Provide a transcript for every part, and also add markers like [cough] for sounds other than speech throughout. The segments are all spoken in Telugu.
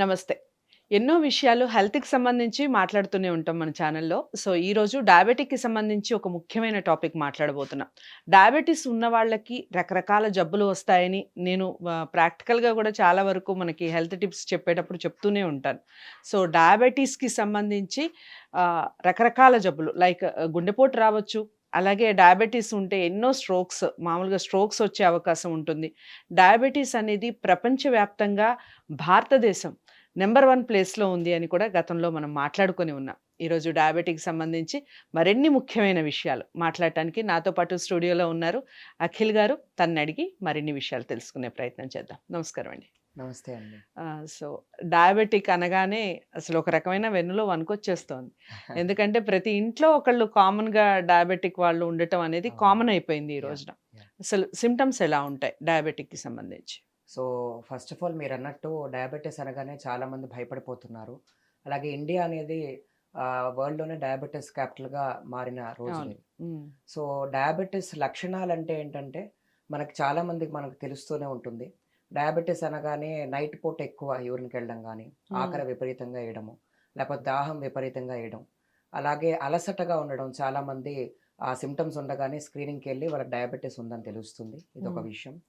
నమస్తే. ఎన్నో విషయాలు హెల్త్కి సంబంధించి మాట్లాడుతూనే ఉంటాం మన ఛానల్లో. సో ఈరోజు డయాబెటిక్కి సంబంధించి ఒక ముఖ్యమైన టాపిక్ మాట్లాడబోతున్నాం. డయాబెటీస్ ఉన్న వాళ్ళకి రకరకాల జబ్బులు వస్తాయని నేను ప్రాక్టికల్గా కూడా చాలా వరకు మనకి హెల్త్ టిప్స్ చెప్పేటప్పుడు చెప్తూనే ఉంటాను. సో డయాబెటీస్కి సంబంధించి రకరకాల జబ్బులు లైక్ గుండెపోటు రావచ్చు అలాగే డయాబెటీస్ ఉంటే ఎన్నో స్ట్రోక్స్ మామూలుగా స్ట్రోక్స్ వచ్చే అవకాశం ఉంటుంది. డయాబెటీస్ అనేది ప్రపంచవ్యాప్తంగా భారతదేశం నెంబర్ వన్ ప్లేస్లో ఉంది అని కూడా గతంలో మనం మాట్లాడుకొని ఉన్నాం. ఈరోజు డయాబెటిక్ సంబంధించి మరిన్ని ముఖ్యమైన విషయాలు మాట్లాడటానికి నాతో పాటు స్టూడియోలో ఉన్నారు అఖిల్ గారు. తనని అడిగి మరిన్ని విషయాలు తెలుసుకునే ప్రయత్నం చేద్దాం. నమస్కారం అండి నమస్తే అండి. సో డయాబెటిక్ అనగానే అసలు ఒక రకమైన వెన్నులో వణుకొచ్చేస్తోంది. [laughs] ఎందుకంటే ప్రతి ఇంట్లో ఒకళ్ళు కామన్గా డయాబెటిక్ వాళ్ళు ఉండటం అనేది. కామన్ అయిపోయింది ఈ రోజున. అసలు సిమ్టమ్స్ ఎలా ఉంటాయి డయాబెటిక్కి సంబంధించి? సో ఫస్ట్ ఆఫ్ ఆల్ మీరు అన్నట్టు డయాబెటీస్ అనగానే చాలా మంది భయపడిపోతున్నారు. అలాగే ఇండియా అనేది వరల్డ్లోనే డయాబెటీస్ క్యాపిటల్గా మారిన రోజు సో డయాబెటీస్ లక్షణాలు అంటే ఏంటంటే మనకి చాలా మందికి మనకు తెలుస్తూనే ఉంటుంది. డయాబెటీస్ అనగానే నైట్ పూట ఎక్కువ యూరిన్కి వెళ్ళడం కానీ ఆకలి విపరీతంగా వేయడము లేకపోతే దాహం విపరీతంగా వేయడం. అలాగే అలసటగా ఉండడం చాలా మంది ఆ సిమ్టమ్స్ ఉండగానే స్క్రీనింగ్కి వెళ్ళి వాళ్ళకి డయాబెటీస్ ఉందని తెలుస్తుంది. ఇది ఒక. విషయం.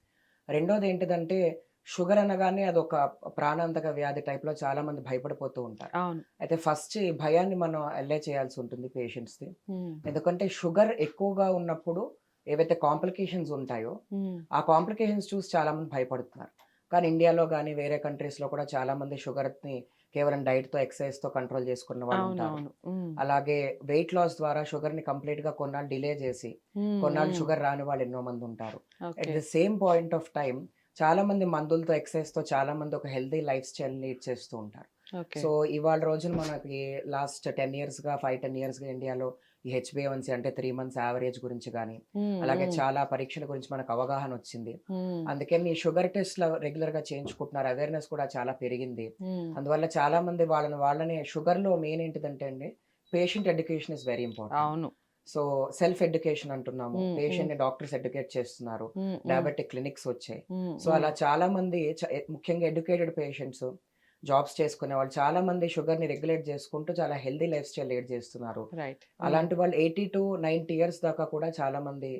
రెండోది ఏంటిదంటే షుగర్ అనగానే అది ఒక ప్రాణాంతక వ్యాధి టైప్లో చాలా మంది భయపడిపోతూ ఉంటారు. అయితే ఫస్ట్ ఈ భయాన్ని మనం అల్లే చేయాల్సి ఉంటుంది పేషెంట్స్ది. ఎందుకంటే షుగర్ ఎక్కువగా ఉన్నప్పుడు ఏవైతే కాంప్లికేషన్స్ ఉంటాయో ఆ కాంప్లికేషన్స్ చూసి చాలా మంది భయపడుతున్నారు. కానీ ఇండియాలో కానీ వేరే కంట్రీస్లో కూడా చాలా మంది షుగర్ని కేవలం డైట్తో ఎక్సర్సైజ్తో కంట్రోల్ చేసుకున్న వాళ్ళు ఉంటారు. అలాగే వెయిట్ లాస్ ద్వారా షుగర్ని కంప్లీట్గా కొన్నాళ్ళు డిలే చేసి కొన్నాళ్ళు షుగర్ రాని వాళ్ళు ఎన్నో మంది ఉంటారు. At the same point of time చాలా మంది మందులతో ఎక్సర్సైజ్తో చాలా మంది ఒక హెల్తీ లైఫ్ స్టైల్ లీడ్ చేస్తూ ఉంటారు. సో ఇవాళ రోజున మనకి లాస్ట్ టెన్ ఇయర్స్గా ఫైవ్ టెన్ ఇయర్స్గా ఇండియాలో ఈ హెచ్బిఏవన్సీ అంటే త్రీ మంత్స్ యావరేజ్ గురించి కానీ అలాగే చాలా పరీక్షల గురించి మనకు అవగాహన వచ్చింది. అందుకని ఈ షుగర్ టెస్ట్లు రెగ్యులర్గా చేయించుకుంటున్నారు. అవేర్నెస్ కూడా చాలా పెరిగింది. అందువల్ల చాలా మంది వాళ్ళని వాళ్ళని షుగర్లో మెయిన్ ఏంటిదంటే అండి patient education is very important అవును. సో సెల్ఫ్ ఎడ్యుకేషన్ అంటున్నాము. పేషెంట్ని డాక్టర్స్ ఎడ్యుకేట్ చేస్తున్నారు. డయాబెటిక్ క్లినిక్స్ వచ్చాయి. సో అలా చాలా మంది ముఖ్యంగా ఎడ్యుకేటెడ్ పేషెంట్స్ జాబ్స్ చేసుకునే వాళ్ళు చాలా మంది షుగర్ని రెగ్యులేట్ చేసుకుంటూ చాలా హెల్దీ లైఫ్ స్టైల్ లీడ్ చేస్తున్నారు. రైట్. అలాంటి వాళ్ళు ఎయిటీ టు నైన్టీ ఇయర్స్ దాకా కూడా చాలా మంది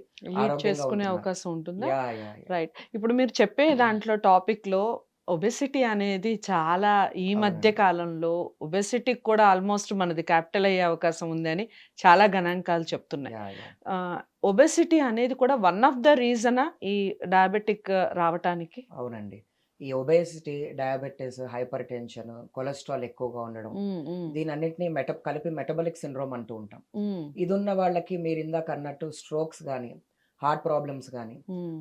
చేసుకునే. అవకాశం ఉంటుందా. రైట్. ఇప్పుడు మీరు చెప్పే దాంట్లో టాపిక్లో ఒబెసిటీ అనేది చాలా ఈ మధ్య. కాలంలో ఒబెసిటీకి కూడా ఆల్మోస్ట్ మనది క్యాపిటల్ అయ్యే అవకాశం ఉందని చాలా గణాంకాలు చెప్తున్నాయి. ఒబెసిటీ అనేది కూడా వన్ ఆఫ్ ద రీజనా ఈ డయాబెటిక్ రావటానికి? అవునండి. ఈ obesity diabetes hypertension cholesterol ఎక్కువగా ఉండడం. దీని అన్నిటిని మెట కలిపి మెటబాలిక్ సిండ్రోమ్ అంటూ ఉంటాం. ఇది ఉన్న వాళ్ళకి మీరు ఇందాక అన్నట్టు స్ట్రోక్స్ కానీ హార్ట్ ప్రాబ్లమ్స్ కానీ.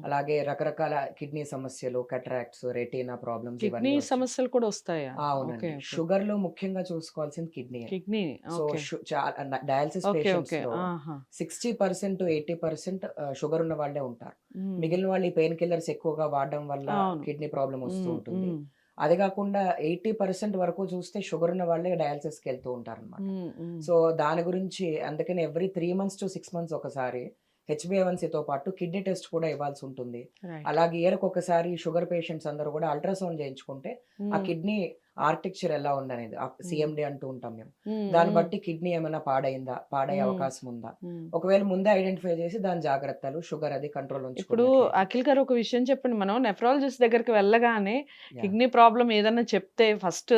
అలాగే రకరకాల కిడ్నీ సమస్యలు కట్రాక్ట్స్ రెటీనా ప్రాబ్లమ్స్ కిడ్నీ సమస్యలు కూడా వస్తాయా అవునండి. షుగర్లో ముఖ్యంగా చూసుకోవాల్సింది kidney kidney so dialysis patients. Sixty percent to eighty percent sugar ఉన్న వాళ్ళే ఉంటారు మిగిలిన వాళ్ళు ఈ పెయిన్ కిల్లర్స్ ఎక్కువగా వాడడం వల్ల. కిడ్నీ ప్రాబ్లం వస్తూ ఉంటుంది అది కాకుండా ఎయిటీ పర్సెంట్ వరకు చూస్తే షుగర్ ఉన్న వాళ్ళే డయాలసిస్కి వెళ్తూ ఉంటారు అనమాట. సో దాని గురించి అందుకని every three months to six months ఒకసారి హెచ్బిఏవన్సీతో పాటు కిడ్నీ టెస్ట్ కూడా ఇవ్వాల్సి ఉంటుంది. అలాగే ఇయర్కి ఒకసారి షుగర్ పేషెంట్స్ అందరూ కూడా అల్ట్రాసౌండ్ చేయించుకుంటే ఆ ఉమ్, కిడ్నీ ఆర్టిక్చర్ ఎలా ఉందనేది సిఎండి అంటూ ఉంటాం మేము. ఉమ్, దాన్ని బట్టి కిడ్నీ ఏమైనా పాడైందా పాడయ్యే. అవకాశం ఉందా. ఒకవేళ ముందే ఐడెంటిఫై చేసి దాని జాగ్రత్తలు షుగర్ అది కంట్రోల్ ఇప్పుడు అఖిల్ గారు ఒక విషయం చెప్పండి. మనం నెఫ్రాలజిస్ట్ దగ్గరికి వెళ్ళగానే కిడ్నీ ప్రాబ్లం ఏదన్నా చెప్తే ఫస్ట్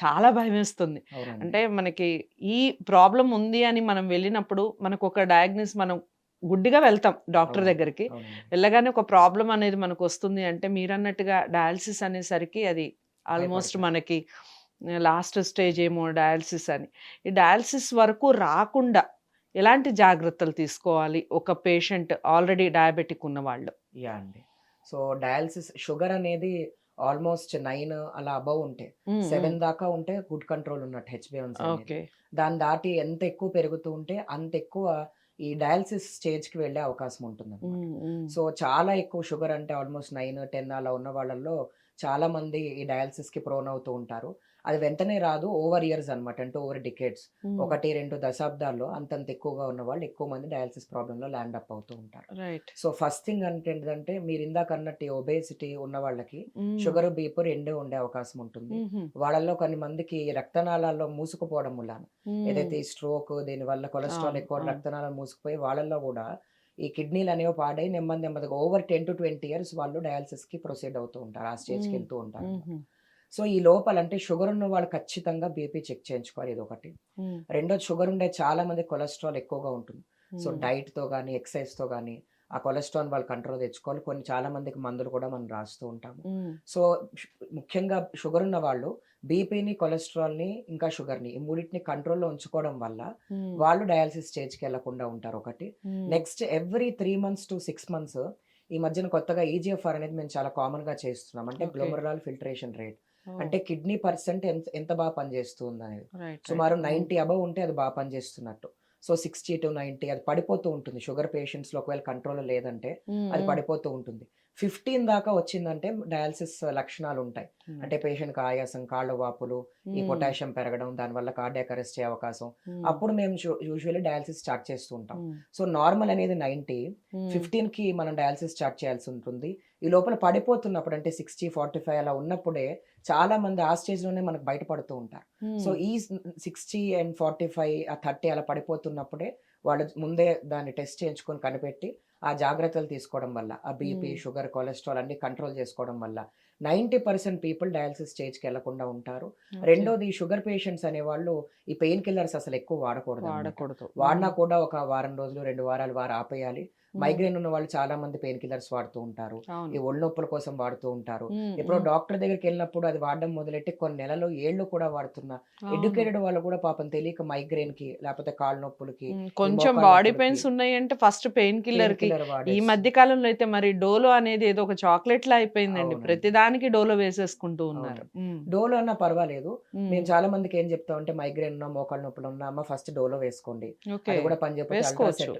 చాలా భయం వేస్తుంది. అంటే మనకి ఈ ప్రాబ్లం ఉంది అని మనం వెళ్ళినప్పుడు మనకు ఒక డయాగ్నోస్ మనం గుడ్డిగా వెళ్తాం డాక్టర్. దగ్గరికి. వెళ్ళగానే ఒక ప్రాబ్లం అనేది మనకు వస్తుంది అంటే మీరన్నట్టుగా డయాలసిస్ అనేసరికి అది ఆల్మోస్ట్. మనకి లాస్ట్ స్టేజ్ ఏమో డయాలసిస్ అని. ఈ డయాలసిస్ వరకు రాకుండా ఎలాంటి జాగ్రత్తలు తీసుకోవాలి? ఒక పేషెంట్ ఆల్రెడీ డయాబెటిక్ ఉన్న వాళ్ళు యా అండి. సో డయాలసిస్ షుగర్ అనేది ఆల్మోస్ట్ నైన్ అలా అబవ్ ఉంటే సెవెన్ దాకా ఉంటే గుడ్ కంట్రోల్ ఉన్నట్టు హెచ్బిఎన్స్ ఓకే. దాన్ని దాటి ఎంత ఎక్కువ పెరుగుతూ ఉంటే అంత ఎక్కువ ఈ డయాలసిస్ స్టేజ్కి వెళ్ళే అవకాశం ఉంటుంది సో చాలా ఎక్కువ షుగర్ అంటే ఆల్మోస్ట్ నైన్ టెన్ అలా ఉన్న వాళ్ళల్లో చాలా మంది ఈ డయాలసిస్కి ప్రోన్ అవుతూ ఉంటారు. అది వెంటనే రాదు. ఓవర్ ఇయర్స్ అన్నమాట. అంటే ఓవర్ డికేట్స్ ఉమ్, ఒకటి రెండు దశాబ్దాల్లో అంతంత ఎక్కువగా ఉన్న వాళ్ళు ఎక్కువ మంది డయాలసిస్ ప్రాబ్లమ్లో ల్యాండ్ అప్ అవుతూ ఉంటారు. సో ఫస్ట్ థింగ్ అంటే ఏంటంటే మీరు ఇందాక అన్నట్టు ఒబేసిటీ ఉన్న వాళ్ళకి షుగర్ బీపీ రెండే ఉండే అవకాశం ఉంటుంది. ఉమ్హు, వాళ్ళల్లో కొన్ని మందికి రక్తనాళాల్లో మూసుకుపోవడం వల్ల ఉమ్, ఏదైతే ఈ స్ట్రోక్ దీని వల్ల కొలెస్ట్రాల్ ఎక్కువ. రక్తనాళాలు మూసుకుపోయి వాళ్ళల్లో కూడా ఈ కిడ్నీలు అనేవి పాడై నెమ్మది నెమ్మదిగా over ten to twenty years వాళ్ళు డయాలసిస్కి ప్రొసీడ్ అవుతూ ఉంటారు. ఆ స్టేజ్కి. వెళ్తూ ఉంటారు. సో ఈ లోపల అంటే షుగర్ ఉన్న వాళ్ళు ఖచ్చితంగా బీపీ చెక్ చేయించుకోవాలి ఇది ఒకటి రెండోది షుగర్ ఉండే చాలా మంది కొలెస్ట్రాల్ ఎక్కువగా ఉంటుంది. సో ఉమ్, డైట్తో కానీ ఎక్సర్సైజ్తో కానీ ఆ కొలెస్ట్రాల్ వాళ్ళు కంట్రోల్ తెచ్చుకోవాలి. కొన్ని చాలా మందికి మందులు కూడా మనం రాస్తూ ఉంటాము. సో ముఖ్యంగా షుగర్ ఉన్న వాళ్ళు బీపీని కొలెస్ట్రాల్ని ఇంకా షుగర్ని ఈ మూడింటిని కంట్రోల్లో ఉంచుకోవడం వల్ల వాళ్ళు డయాలసిస్ స్టేజ్కి వెళ్ళకుండా ఉంటారు ఒకటి. Next every three months to six months ఈ మధ్యన కొత్తగా ఈజిఎఫ్ఆర్ అనేది మేము చాలా కామన్గా చేస్తున్నాం. అంటే. Glomerular filtration rate. అంటే కిడ్నీ పర్సెంట్ ఎంత ఎంత బాగా పనిచేస్తుంది అనేది సుమారు రైట్, నైంటీ అబవ్ ఉంటే అది బాగా పనిచేస్తున్నట్టు. సో సిక్స్టీ టు నైంటీ అది పడిపోతూ ఉంటుంది. షుగర్ పేషెంట్స్లో ఒకవేళ కంట్రోల్ లేదంటే అది పడిపోతూ ఉంటుంది. ఫిఫ్టీన్ దాకా వచ్చిందంటే డయాలసిస్ లక్షణాలు ఉంటాయి. ఉమ్, అంటే పేషెంట్ ఆయాసం కాళ్ళ వాపులు ఈ ఉమ్, పొటాషియం పెరగడం దానివల్ల కార్డియాక్ అరెస్ట్ అయ్యే అవకాశం. ఉమ్, అప్పుడు మేము యూజువల్లీ డయాలసిస్ స్టార్ట్ చేస్తూ ఉంటాం. సో నార్మల్ అనేది నైంటీ ఉమ్, ఫిఫ్టీన్కి మనం డయాలసిస్ స్టార్ట్ చేయాల్సి ఉంటుంది. ఈ లోపల పడిపోతున్నప్పుడు అంటే సిక్స్టీ ఫార్టీ ఫైవ్ అలా ఉన్నప్పుడే చాలా మంది ఆ స్టేజ్లోనే మనకు బయటపడుతూ ఉంటారు. సో ఈ సిక్స్టీ అండ్ ఫార్టీ ఫైవ్ ఆ థర్టీ అలా పడిపోతున్నప్పుడే వాళ్ళు ముందే దాన్ని టెస్ట్ చేయించుకొని కనిపెట్టి ఆ జాగ్రత్తలు తీసుకోవడం వల్ల ఆ బీపీ. షుగర్ కొలెస్ట్రాల్ అన్ని కంట్రోల్ చేసుకోవడం వల్ల నైంటీ పర్సెంట్ పీపుల్ డయాలసిస్ స్టేజ్కి వెళ్ళకుండా ఉంటారు. రెండోది షుగర్ పేషెంట్స్ అనేవాళ్ళు ఈ పెయిన్ కిల్లర్స్ అసలు ఎక్కువ వాడకూడదు. వాడకూడదు. వాడినా కూడా ఒక వారం రోజులు రెండు వారాలు వారు ఆపేయాలి. మైగ్రేన్ ఉన్న వాళ్ళు చాలా మంది పెయిన్ కిల్లర్స్ వాడుతూ ఉంటారు. ఈ ఒళ్ళు నొప్పుల కోసం వాడుతూ ఉంటారు. ఎప్పుడో డాక్టర్ దగ్గరికి వెళ్ళినప్పుడు అది వాడడం మొదలెట్టి కొన్ని నెలలు ఏళ్ళు కూడా వాడుతున్న. ఎడ్యుకేటెడ్ వాళ్ళు కూడా పాపం తెలియక మైగ్రేన్కి లేకపోతే కాళ్ళ నొప్పులకి కొంచెం బాడీ పెయిన్స్ ఉన్నాయి అంటే ఫస్ట్ పెయిన్ కిల్లర్కి ఈ మధ్య కాలంలో అయితే మరి డోలో అనేది ఏదో ఒక చాక్లెట్ లా అయిపోయిందండి. ప్రతిదానికి డోలో వేసేసుకుంటూ ఉన్నారు. డోలో అన్నా పర్వాలేదు. మేము చాలా మందికి ఏం చెప్తాం అంటే మైగ్రేన్ ఉన్నా మోకాళ్ళ నొప్పులు ఉన్నా అమ్మ ఫస్ట్ డోలో వేసుకోండి. అది కూడా పని వేసుకోవచ్చు.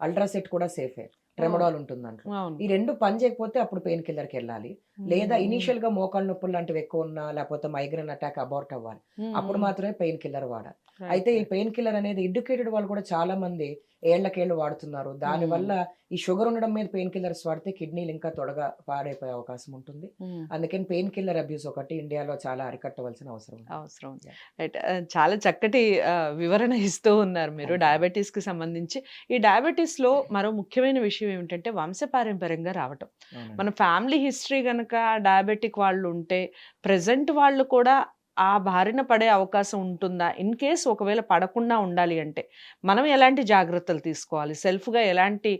అల్ట్రాసెట్ కూడా సేఫే. ట్రెమడాల్ ఉంటుంది దాంట్లో ఈ రెండు పని చేయకపోతే అప్పుడు పెయిన్ కిల్లర్కి వెళ్ళాలి లేదా ఇనీషియల్గా మోకాళ్ళ నొప్పులు లాంటివి ఎక్కువ ఉన్నా లేకపోతే మైగ్రేన్ అటాక్ అబార్ట్ అవ్వాలి. అప్పుడు మాత్రమే పెయిన్ కిల్లర్ వాడాలి. అయితే ఈ. పెయిన్ కిల్లర్ అనేది ఎడ్యుకేటెడ్ వాళ్ళు కూడా చాలా మంది ఏళ్ళకేళ్ళు వాడుతున్నారు దాని వల్ల ఈ షుగర్ ఉండడం మీద పెయిన్ కిల్లర్స్ వాడితే కిడ్నీలు ఇంకా త్వరగా పాడైపోయే అవకాశం ఉంటుంది అందుకని పెయిన్ కిల్లర్ అబ్యూస్ ఒకటి ఇండియాలో చాలా అరికట్టవలసిన అవసరం. అవసరం. రైట్ చాలా చక్కటి వివరణ ఇస్తూ ఉన్నారు మీరు Thank you. డయాబెటీస్కి సంబంధించి ఈ డయాబెటీస్లో మరో ముఖ్యమైన విషయం ఏమిటంటే వంశపారంపర్యంగా రావటం. మన ఫ్యామిలీ హిస్టరీ గనక డయాబెటిక్ వాళ్ళు ఉంటే ప్రెసెంట్ వాళ్ళు కూడా ఆ బారిన పడే అవకాశం ఉంటుందా? ఇన్ కేస్ ఒకవేళ పడకుండా ఉండాలి అంటే మనం ఎలాంటి జాగ్రత్తలు తీసుకోవాలి? సెల్ఫ్గా ఎలాంటి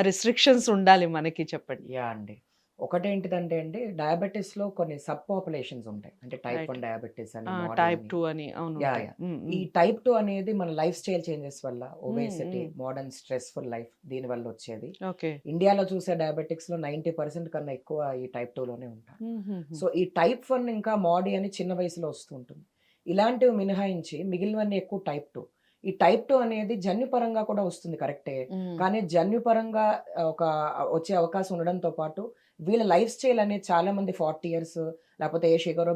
రిస్ట్రిక్షన్స్ ఉండాలి మనకి చెప్పండి? యా అండి. ఒకటేంటిదంటే అండి డయాబెటీస్లో కొన్ని సబ్ పాపులేషన్స్ ఉంటాయి. అంటే టైప్. వన్ డయాబెటీస్ అని టైప్ టూ అని అవును ఉంటాయి. ఈ టైప్ టూ అనేది మన లైఫ్ స్టైల్ చేంజెస్ వల్ల ఒబేసిటీ. మోడర్న్ స్ట్రెస్ఫుల్ లైఫ్ దీని వల్ల వచ్చేది. ఇండియాలో చూసే డయాబెటిక్స్లో నైన్టీ పర్సెంట్ కన్నా ఎక్కువ ఈ టైప్ టూ లోనే ఉంటారు ఉమ్. సో ఈ టైప్ వన్ ఇంకా మాడీ అని చిన్న వయసులో వస్తుంటుంది ఇలాంటివి మినహాయించి మిగిలినవన్నీ ఎక్కువ టైప్ టూ. ఈ టైప్ టూ అనేది జన్యుపరంగా కూడా వస్తుంది కరెక్టే. కానీ జన్యుపరంగా ఒక వచ్చే అవకాశం ఉండడంతో పాటు వీళ్ళ లైఫ్ స్టైల్ అనేది చాలా మంది ఫార్టీ ఇయర్స్ లేకపోతే ఏ షుగర్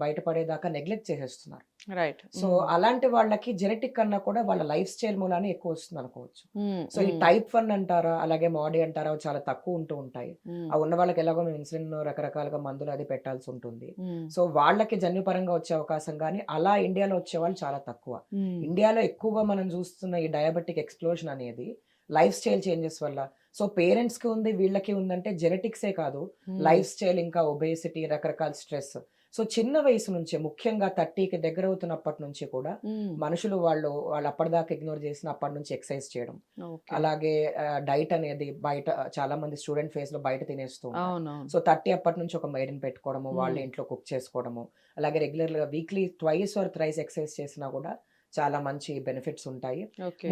బయటపడేదాకా నెగ్లెక్ట్ చేసేస్తున్నారు. రైట్ సో ఉమ్, అలాంటి వాళ్ళకి జెనెటిక్ కన్నా కూడా వాళ్ళ లైఫ్ స్టైల్ మూలానే ఎక్కువ వస్తుంది అనుకోవచ్చు. ఉమ్, సో ఈ ఉమ్, టైప్ వన్ అంటారా అలాగే మాడీ అంటారా చాలా తక్కువ ఉంటూ ఉంటాయి. ఆ ఉన్న వాళ్ళకి ఎలాగో మేము ఇన్సులిన్ రకరకాలుగా మందులు అది పెట్టాల్సి ఉంటుంది. సో వాళ్ళకి జన్యుపరంగా వచ్చే అవకాశం కానీ అలా ఇండియాలో వచ్చే వాళ్ళు చాలా తక్కువ. ఇండియాలో ఎక్కువగా మనం చూస్తున్న ఈ డయాబెటిక్ ఎక్స్ప్లోజన్ అనేది లైఫ్ స్టైల్ చేంజెస్ వల్ల. సో పేరెంట్స్కి ఉంది వీళ్ళకి ఉందంటే జెనెటిక్సే కాదు. లైఫ్ స్టైల్ ఇంకా ఒబేసిటీ రకరకాల స్ట్రెస్. సో చిన్న వయసు నుంచే ముఖ్యంగా థర్టీకి దగ్గర అవుతున్నప్పటి నుంచి కూడా మనుషులు వాళ్ళు వాళ్ళు అప్పటిదాకా ఇగ్నోర్ చేసిన అప్పటి నుంచి ఎక్సర్సైజ్ చేయడం. అలాగే డైట్ అనేది బయట చాలా మంది స్టూడెంట్ ఫేజ్లో బయట తినేస్తూ సో థర్టీ అప్పటి నుంచి ఒక మెయిడన్ పెట్టుకోవడము వాళ్ళ. ఇంట్లో కుక్ చేసుకోవడము అలాగే రెగ్యులర్గా weekly twice or thrice exercise చేసినా కూడా చాలా మంచి బెనిఫిట్స్ ఉంటాయి.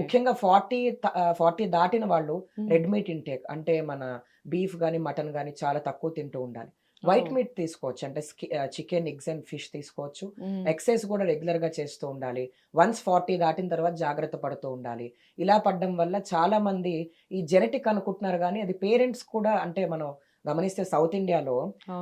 ముఖ్యంగా ఫార్టీ ఫార్టీ దాటిన వాళ్ళు రెడ్ మీట్ ఇంటేక్ అంటే మన బీఫ్ కానీ మటన్ కానీ చాలా తక్కువ తింటూ ఉండాలి. వైట్ మీట్ తీసుకోవచ్చు. అంటే చికెన్ ఎగ్స్ అండ్ ఫిష్ తీసుకోవచ్చు. ఉమ్, ఎక్సర్సైజ్ కూడా రెగ్యులర్గా చేస్తూ ఉండాలి. వన్స్ ఫార్టీ దాటిన తర్వాత జాగ్రత్త పడుతూ ఉండాలి. ఇలా పడడం వల్ల చాలా మంది ఈ జెనెటిక్ అనుకుంటున్నారు కానీ అది పేరెంట్స్ కూడా అంటే మనం గమనిస్తే సౌత్ ఇండియాలో.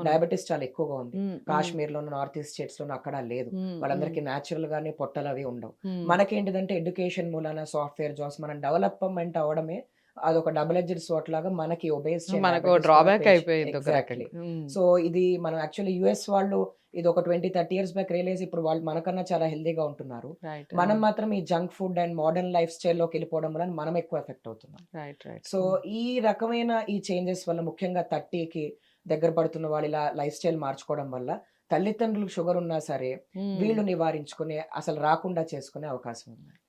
డయాబెటీస్ చాలా ఎక్కువగా ఉంది. కాశ్మీర్ లోను నార్త్ ఈస్ట్ స్టేట్స్ లోను అక్కడ లేదు. వాళ్ళందరికీ న్యాచురల్ గానే పొట్టలు అవి ఉండవు. మనకేంటిదంటే ఎడ్యుకేషన్ మూలాన సాఫ్ట్వేర్ జాబ్స్ మనం డెవలప్మెంట్ అవడమే అదొక డబుల్ ఎడ్జెడ్ సోట్ లాగా మనకి ఒబేస్ మనకు డ్రాబ్యాక్ అయిపోయింది సో ఇది మనం యాక్చువల్లీ యుఎస్ వాళ్ళు ఇది ఒక twenty thirty years back realize ఇప్పుడు వాళ్ళు మనకన్నా చాలా హెల్దీగా ఉంటున్నారు. మనం మాత్రం ఈ junk food and modern life స్టైల్లోకి వెళ్ళిపోవడం వల్ల మనం ఎక్కువ ఎఫెక్ట్ అవుతున్నాం. సో ఈ రకమైన ఈ చేంజెస్ వల్ల ముఖ్యంగా థర్టీకి దగ్గర పడుతున్న వాళ్ళు ఇలా లైఫ్ స్టైల్ మార్చుకోవడం వల్ల తల్లిదండ్రులకు షుగర్ ఉన్నా సరే ఉమ్, వీళ్ళు నివారించుకునే అసలు రాకుండా చేసుకునే అవకాశం ఉంది.